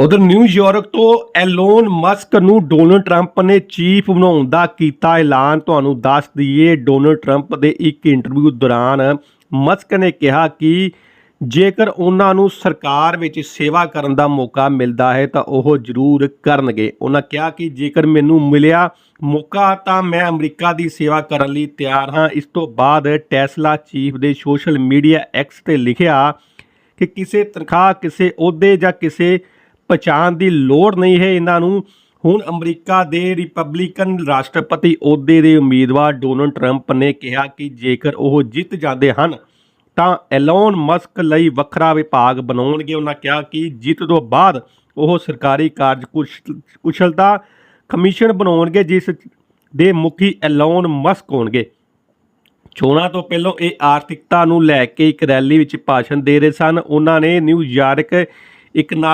ਉਧਰ ਨਿਊਯਾਰਕ ਤੋਂ Elon Musk ਨੂੰ ਡੋਨਲਡ ਟਰੰਪ ਨੇ ਚੀਫ ਬਣਾਉਣ ਦਾ ਕੀਤਾ ਐਲਾਨ। ਤੁਹਾਨੂੰ ਦੱਸ ਦਈਏ, ਡੋਨਲਡ ਟਰੰਪ ਦੇ ਇੱਕ ਇੰਟਰਵਿਊ ਦੌਰਾਨ ਮਸਕ ਨੇ ਕਿਹਾ ਕਿ ਜੇਕਰ ਉਹਨਾਂ ਨੂੰ ਸਰਕਾਰ ਵਿੱਚ ਸੇਵਾ ਕਰਨ ਦਾ ਮੌਕਾ ਮਿਲਦਾ ਹੈ ਤਾਂ ਉਹ ਜ਼ਰੂਰ ਕਰਨਗੇ। ਉਹਨਾਂ ਕਿਹਾ ਕਿ ਜੇਕਰ ਮੈਨੂੰ ਮਿਲਿਆ ਮੌਕਾ ਤਾਂ ਮੈਂ ਅਮਰੀਕਾ ਦੀ ਸੇਵਾ ਕਰਨ ਲਈ ਤਿਆਰ ਹਾਂ। ਇਸ ਤੋਂ ਬਾਅਦ ਟੈਸਲਾ ਚੀਫ ਦੇ ਸੋਸ਼ਲ ਮੀਡੀਆ ਐਕਸ ਤੇ ਲਿਖਿਆ ਕਿ ਕਿਸੇ ਤਨਖਾਹ, ਕਿਸੇ ਅਹੁਦੇ ਜਾਂ ਕਿਸੇ ਪਛਾਣ ਦੀ ਲੋੜ ਨਹੀਂ ਹੈ ਇਹਨਾਂ ਨੂੰ। ਹੁਣ ਅਮਰੀਕਾ ਦੇ ਰਿਪਬਲਿਕਨ ਰਾਸ਼ਟਰਪਤੀ ਅਹੁਦੇ ਦੇ ਉਮੀਦਵਾਰ ਡੋਨਲਡ ਟਰੰਪ ਨੇ ਕਿਹਾ ਕਿ ਜੇਕਰ ਉਹ ਜਿੱਤ ਜਾਂਦੇ ਹਨ, ਤਾਂ ਐਲੋਨ ਮਸਕ ਲਈ ਵੱਖਰਾ ਵਿਭਾਗ ਬਣਾਉਣਗੇ। ਉਹਨਾਂ ਕਿਹਾ ਕਿ ਜਿੱਤ ਤੋਂ ਬਾਅਦ ਉਹ ਸਰਕਾਰੀ ਕਾਰਜ ਕੁਸ਼- ਕੁਸ਼ਲਤਾ ਕਮਿਸ਼ਨ ਬਣਾਉਣਗੇ, ਜਿਸ ਦੇ ਮੁਖੀ ਐਲੋਨ ਮਸਕ ਹੋਣਗੇ। ਚੋਣਾਂ ਤੋਂ ਪਹਿਲਾਂ ਇਹ ਆਰਥਿਕਤਾ ਨੂੰ ਲੈ ਕੇ ਇੱਕ ਰੈਲੀ ਵਿੱਚ ਭਾਸ਼ਣ ਦੇ ਰਹੇ ਸਨ। ਉਹਨਾਂ ਨੇ ਨਿਊਯਾਰਕ ਇਕਨਾਮਿਕ